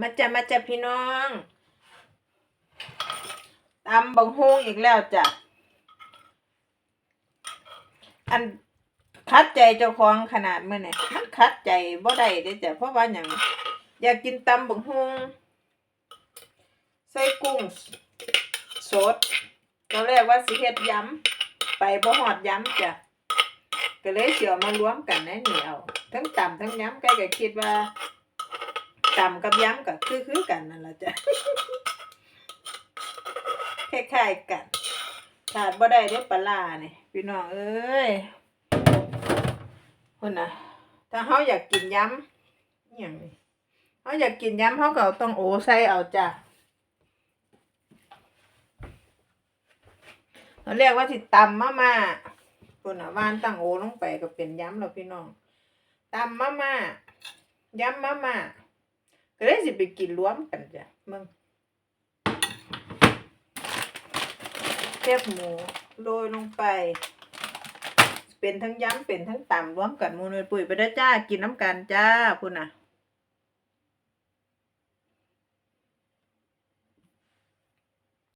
มาจ้ะมาจ้ะพี่น้องตำบังฮงอีกแล้วจ้ะ อันคัดใจเจ้าของขนาดเมื่อนี่มันคัดใจบ่ได้เด้จ้ะเพราะว่าอย่างอยากกินตำบังฮงใส่กุ้งสดตอนแรกว่าสิเฮ็ดยำไปบ่ฮอดยำจ้ะก็เลยเสียวมารวมกันในนี่เอาทั้งตำทั้งยำใกล้ก็คิดว่าำกับยำก็คือคือกันนั่นล่ะจ้ะคล้ายๆกันขาดบ่ได้เด้อปลาร้านี่ยพี่น้องเอ้ยคนน่ะ ถ้าเฮาอยากกินยำอย่างนี้เฮาอยากกินยำเฮาก็ต้องโอใส่เอาจ้ะเราเรียกว่าสิตำมาม่าคนน่ะวานตั้งโอลงไปก็เป็นยำแล้วพี่น้องตำมาม่ายำมาม่า เลยสิไปกินรวมกันจ้ะมึงแคบหมูโรยลงไป เป็นทั้งย้ำเป็นทั้งต่ำรวมกันหมูนวยปุ๋ยไปได้จ้ากินน้ำกันจ้าพุ่นน่ะ